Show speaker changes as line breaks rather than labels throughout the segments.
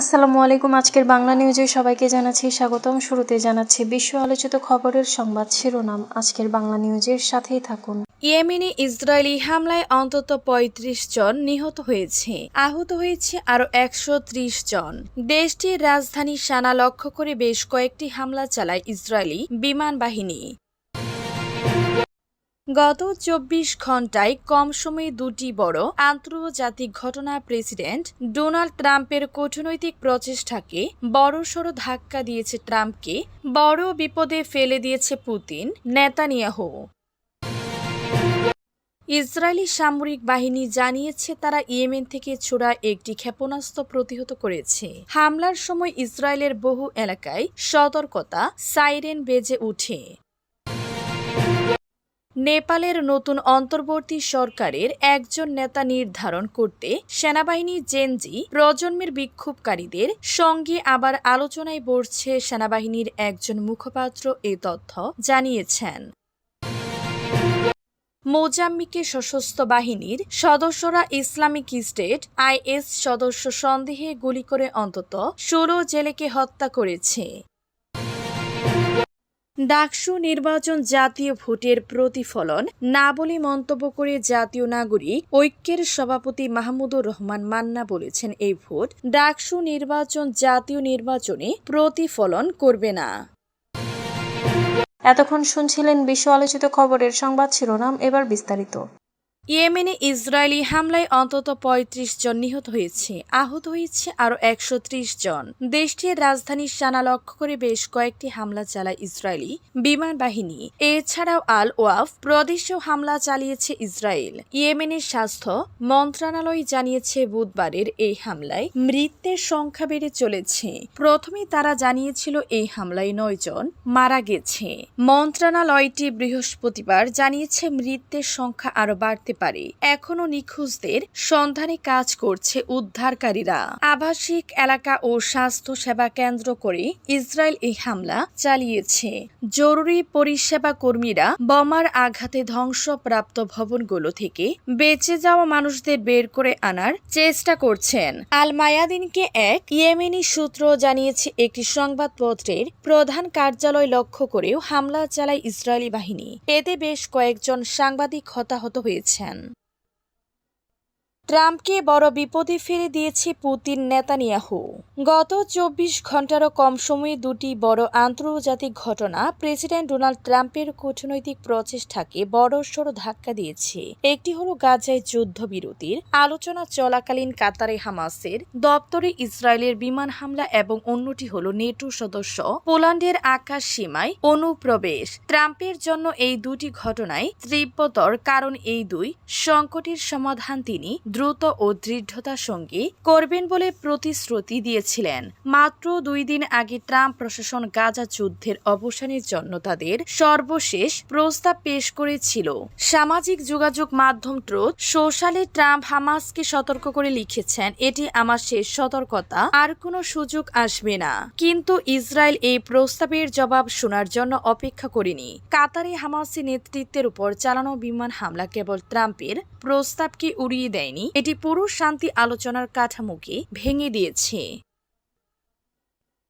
আসসালামু আলাইকুম, আজকের বাংলা নিউজে সবাইকে জানাচ্ছি স্বাগতম। শুরুতে জানাচ্ছি বিশ্ব আলোচিত খবরের সংবাদ শিরোনাম। আজকের বাংলা নিউজের সাথেই থাকুন।
ইয়েমেনে ইসরায়েলি হামলায় অন্তত ৩৫ জন নিহত হয়েছে, আহত হয়েছে আরও একশো জন। দেশটির রাজধানী সানা লক্ষ্য করে বেশ কয়েকটি হামলা চালায় ইসরায়েলি বিমান বাহিনী। গত চব্বিশ ঘন্টায় কম সময়ে দুটি বড় আন্তর্জাতিক ঘটনা প্রেসিডেন্ট ডোনাল্ড ট্রাম্পের কূটনৈতিক প্রচেষ্টাকে বড়সড় ধাক্কা দিয়েছে ট্রাম্পকে, বড় বিপদে ফেলে দিয়েছে পুতিন, নেতানিয়াহু। ইসরায়েলি সামরিক বাহিনী জানিয়েছে তারা ইয়েমেন থেকে ছোড়া একটি ক্ষেপণাস্ত্র প্রতিহত করেছে। হামলার সময় ইসরায়েলের বহু এলাকায় সতর্কতা, সাইরেন বেজে ওঠে। নেপালের নতুন অন্তর্বর্তী সরকারের একজন নেতা নির্ধারণ করতে সেনাবাহিনী জেনজি প্রজন্মের বিক্ষোভকারীদের সঙ্গে আবার আলোচনায় বসছে সেনাবাহিনীর একজন মুখপাত্র এ তথ্য জানিয়েছেন। মোজাম্মিকে সশস্ত্র বাহিনীর সদস্যরা ইসলামিক স্টেট আইএস সদস্য সন্দেহে গুলি করে অন্তত ষোলো জেলেকে হত্যা করেছে। ডাকসু নির্বাচন জাতীয় ভোটের প্রতিফলন না বলে মন্তব্য করে জাতীয় নাগরিক ঐক্যের সভাপতি মাহমুদুর রহমান মান্না বলেছেন, এই ভোট ডাকসু নির্বাচন জাতীয় নির্বাচনে প্রতিফলন করবে না।
এতক্ষণ শুনছিলেন বিশ্ব আলোচিত খবরের সংবাদ শিরোনাম, এবার বিস্তারিত।
ইয়েমেনে ইসরায়েলি হামলায় অন্তত ৩৫ জন নিহত হয়েছে, আহত হয়েছে আরও একশো জন। দেশটির রাজধানী সানা লক্ষ্য করে বেশ কয়েকটি হামলা চালায় ইসরায়েলি বিমান বাহিনী। এছাড়াও আল ওয়াফ প্রদেশেও হামলা চালিয়েছে ইসরায়েল। ইয়েমেনের স্বাস্থ্য মন্ত্রণালয় জানিয়েছে, বুধবারের এই হামলায় মৃত্যের সংখ্যা বেড়ে চলেছে। প্রথমে তারা জানিয়েছিল, এই হামলায় নয় জন মারা গেছে। মন্ত্রণালয়টি বৃহস্পতিবার জানিয়েছে মৃত্যের সংখ্যা আরও বাড়তে পারে। এখনও নিখোঁজদের সন্ধানে কাজ করছে উদ্ধারকারীরা। আবাসিক এলাকা ও স্বাস্থ্য সেবা কেন্দ্র করে ইসরায়েল এই হামলা চালিয়েছে। জরুরি পরিষেবা কর্মীরা বোমার আঘাতে ধ্বংসপ্রাপ্ত ভবনগুলো থেকে বেঁচে যাওয়া মানুষদের বের করে আনার চেষ্টা করছেন। আল মায়াদিনকে এক ইয়েমেনি সূত্র জানিয়েছে, একটি সংবাদপত্রের প্রধান কার্যালয় লক্ষ্য করেও হামলা চালায় ইসরায়েলি বাহিনী। এতে বেশ কয়েকজন সাংবাদিক হতাহত হয়েছেন। দেখেন ট্রাম্পকে বড় বিপদে ফেলে দিয়েছে পুতিন নেতানিয়াহু। গত চব্বিশ ঘন্টারও কম সময়ে দুটি বড় আন্তর্জাতিক ঘটনা প্রেসিডেন্ট ডোনাল্ড ট্রাম্পের কূটনৈতিক প্রচেষ্টাকে বড়সড় ধাক্কা দিয়েছে। একটি হলো গাজায় যুদ্ধবিরতির, আলোচনা চলাকালীন কাতারে হামাসের, দপ্তরে ইসরায়েলের বিমান হামলা এবং অন্যটি হলো নেটো সদস্য পোল্যান্ডের আকাশ সীমায় অনুপ্রবেশ। ট্রাম্পের জন্য এই দুটি ঘটনায় তীব্রতর কারণ এই দুই, সংকটের সমাধান তিনি দ্রুত ও দৃঢ়তার সঙ্গে করবেন বলে প্রতিশ্রুতি দিয়েছিলেন। মাত্র দুই দিন আগে ট্রাম্প প্রশাসন গাজা যুদ্ধের অবসানের জন্য তাদের সর্বশেষ প্রস্তাব পেশ করেছিল। সামাজিক যোগাযোগ মাধ্যম ট্রোথ সোশ্যালে ট্রাম্প হামাসকে সতর্ক করে লিখেছেন, এটি আমার শেষ সতর্কতা, আর কোনো সুযোগ আসবে না। কিন্তু ইসরায়েল এই প্রস্তাবের জবাব শোনার জন্য অপেক্ষা করেনি। কাতারে হামাসি নেতৃত্বের উপর চালানো বিমান হামলা কেবল ট্রাম্পের প্রস্তাবকে উড়িয়ে দেয়নি এটি পুরো শান্তি আলোচনার কাঠামোকে ভেঙে দিয়েছে।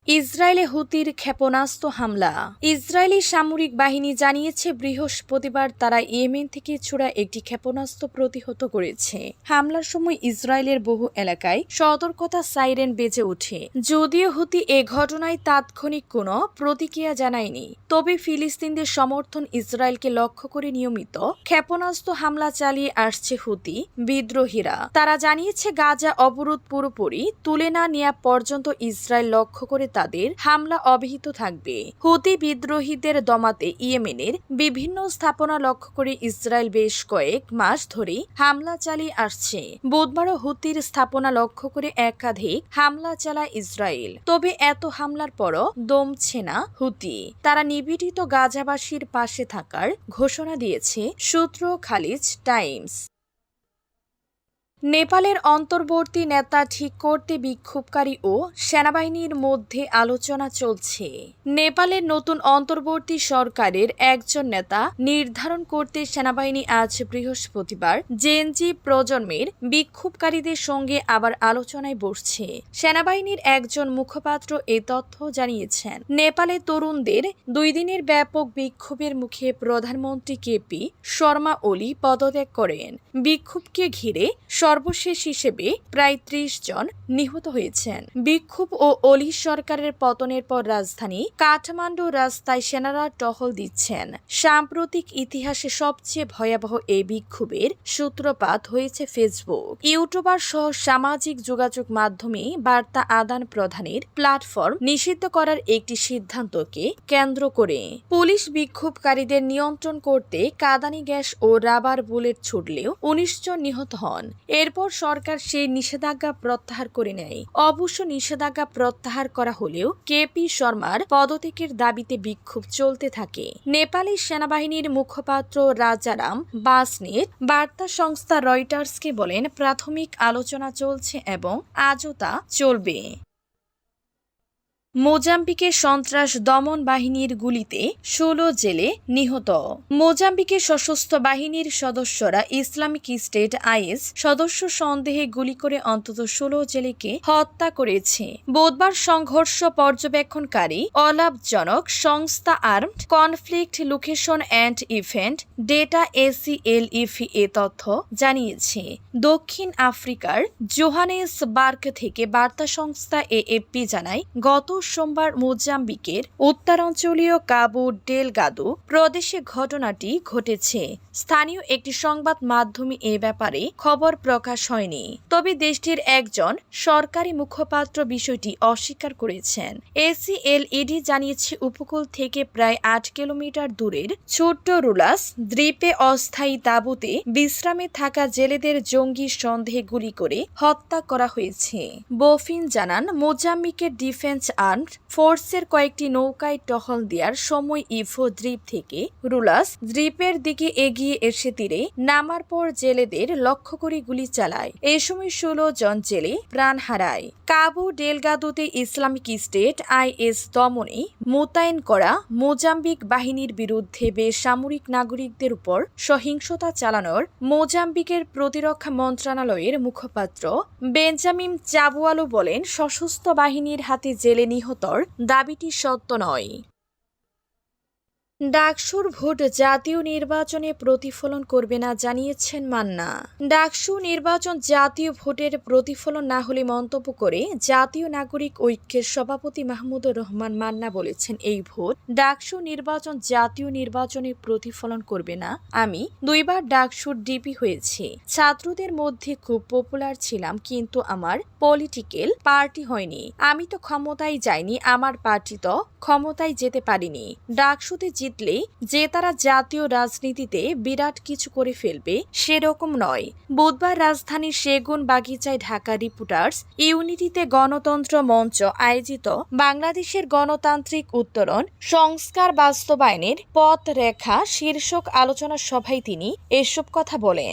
ইসরায়েলে হুতির ক্ষেপণাস্ত্র হামলা। ইসরায়েলি সামরিক বাহিনী জানিয়েছে, বৃহস্পতিবার তারা ইয়েমেন থেকে ছোড়া একটি ক্ষেপণাস্ত্র প্রতিহত করেছে। হামলার সময় ইসরায়েলের বহু এলাকায় সতর্কতা সাইরেন বেজে ওঠে। যদিও হুতি এ ঘটনায় তাৎক্ষণিক কোনো প্রতিক্রিয়া জানায়নি, তবে ফিলিস্তিনদের সমর্থন ইসরায়েলকে লক্ষ্য করে নিয়মিত ক্ষেপণাস্ত্র হামলা চালিয়ে আসছে হুতি বিদ্রোহীরা। তারা জানিয়েছে, গাজা অবরোধ পুরোপুরি তুলে না নেওয়া পর্যন্ত ইসরায়েল লক্ষ্য করে তাদের হামলা অব্যাহত থাকবে। হুতি বিদ্রোহীদের দমাতে ইয়েমেনের বিভিন্ন স্থাপনা লক্ষ্য করে ইসরায়েল বেশ কয়েক মাস ধরে হামলা চালিয়ে আসছে। বুধবারও হুতির স্থাপনা লক্ষ্য করে একাধিক হামলা চালায় ইসরায়েল। তবে এত হামলার পরও দমছে না হুতি। তারা নিবেদিত গাজাবাসীর পাশে থাকার ঘোষণা দিয়েছে সূত্র খালিজ টাইমস। নেপালের অন্তর্বর্তী নেতা ঠিক করতে বিক্ষোভকারী ও সেনাবাহিনীর মধ্যে আলোচনা চলছে। নেপালের নতুন অন্তর্বর্তী সরকারের একজন নেতা নির্ধারণ করতে সেনাবাহিনী আজ বৃহস্পতিবার জেনজি প্রজন্মের বিক্ষোভকারীদের সঙ্গে আবার আলোচনায় বসছে। সেনাবাহিনীর একজন মুখপাত্র এ তথ্য জানিয়েছেন, নেপালে তরুণদের দুই দিনের ব্যাপক বিক্ষোভের মুখে প্রধানমন্ত্রী কেপি শর্মা ওলি পদত্যাগ করেন। বিক্ষোভকে ঘিরে সর্বশেষ হিসেবে প্রায় ত্রিশ জন নিহত হয়েছেন। বিক্ষোভ ও অলি সরকারের পতনের পর রাজধানী কাঠমান্ডু রাস্তায় সেনারা টহল দিচ্ছেন। সাম্প্রতিক ইতিহাসে সবচেয়ে ভয়াবহ এই বিক্ষোভের সূত্রপাত হয়েছে ফেসবুক। ইউটিউবার সহ সামাজিক যোগাযোগ মাধ্যমে বার্তা আদান প্রদানের প্ল্যাটফর্ম নিষিদ্ধ করার একটি সিদ্ধান্তকে কেন্দ্র করে। পুলিশ বিক্ষোভকারীদের নিয়ন্ত্রণ করতে কাদানি গ্যাস ও রাবার বুলেট ছুটলেও উনিশ জন নিহত হন। এরপর সরকার সেই নিষেধাজ্ঞা প্রত্যাহার করে নেয়। অবশ্য নিষেধাজ্ঞা প্রত্যাহার করা হলেও কে পি শর্মার পদত্যাগের দাবিতে বিক্ষোভ চলতে থাকে। নেপালি সেনাবাহিনীর মুখপাত্র রাজারাম বাসনেট বার্তা সংস্থা রয়টার্সকে বলেন, প্রাথমিক আলোচনা চলছে এবং আজও তা চলবে। মোজাম্বিকে সন্ত্রাস দমন বাহিনীর গুলিতে ষোলো জেলে নিহত। মোজাম্বিকে সশস্ত্র বাহিনীর সদস্যরা ইসলামিক স্টেট আইএস সদস্য সন্দেহে গুলি করে অন্তত ষোলো জেলেকে হত্যা করেছে। বুধবার সংঘর্ষ পর্যবেক্ষণকারী অলাভজনক সংস্থা armed conflict location and event data ACLED এ তথ্য জানিয়েছে। দক্ষিণ আফ্রিকার জোহানেসবার্গ থেকে বার্তা সংস্থা এএফপি জানায়, গত সোমবার মোজাম্বিকের উত্তরাঞ্চলীয় কাবু ডেলগাদু প্রদেশে ঘটনাটি ঘটেছে। স্থানীয় একটি সংবাদ মাধ্যমে এ ব্যাপারে খবর প্রকাশ হয়নি। তবে দেশটির একজন সরকারি মুখপাত্র বিষয়টি অস্বীকার করেছেন। এসিএলইডি জানিয়েছে, উপকূল থেকে প্রায় আট কিলোমিটার দূরের ছোট্ট রুলাস দ্বীপে অস্থায়ী তাঁবুতে বিশ্রামে থাকা জেলেদের জঙ্গি সন্দেহে গুলি করে হত্যা করা হয়েছে। বফিন জানান, মোজাম্বিকের ডিফেন্স আর্মড ফোর্সের কয়েকটি নৌকায় টহল দেওয়ার সময় ইভো দ্বীপ থেকে রুলাস দ্বীপের দিকে এগিয়ে এসে তীরে নামার পর জেলেদের লক্ষ্য করে গুলি চালায়। এ সময় ষোলো জন জেলে প্রাণ হারায়। কাবু ডেলগাদুতে ইসলামিক স্টেট আইএস দমনে মোতায়েন করা মোজাম্বিক বাহিনীর বিরুদ্ধে বেসামরিক নাগরিকদের উপর সহিংসতা চালানোর মোজাম্বিকের প্রতিরক্ষা মন্ত্রণালয়ের মুখপাত্র বেঞ্জামিন চাবুয়ালো বলেন, সশস্ত্র বাহিনীর হাতে জেলে নিহতর দাবিটি সত্য নয়। ডাকসুর ভোট জাতীয় নির্বাচনে প্রতিফলন করবে না জানিয়েছেন মান্না। ডাকসু নির্বাচন জাতীয় ভোটের প্রতিফলন না হলে মন্তব্য করে জাতীয় নাগরিক ঐক্যের সভাপতি মাহমুদুর রহমান মান্না বলেছেন, এই ভোট ডাকসু নির্বাচন জাতীয় নির্বাচনে প্রতিফলন করবে না। আমি দুইবার ডাকসুর ডিপি হয়েছি। ছাত্রদের মধ্যে খুব পপুলার ছিলাম, কিন্তু আমার পলিটিক্যাল পার্টি হয়নি। আমি তো ক্ষমতায় যাইনি, আমার পার্টি তো ক্ষমতায় যেতে পারিনি। ডাকসুতে জিতলে যে তারা জাতীয় রাজনীতিতে বিরাট কিছু করে ফেলবে, সেরকম নয়। বুধবার রাজধানীর সেগুন বাগিচায় ঢাকা রিপোর্টার্স ইউনিটিতে গণতন্ত্র মঞ্চ আয়োজিত বাংলাদেশের গণতান্ত্রিক উত্তরণ, সংস্কার বাস্তবায়নের পথ রেখা শীর্ষক আলোচনা সভায় তিনি এসব কথা বলেন।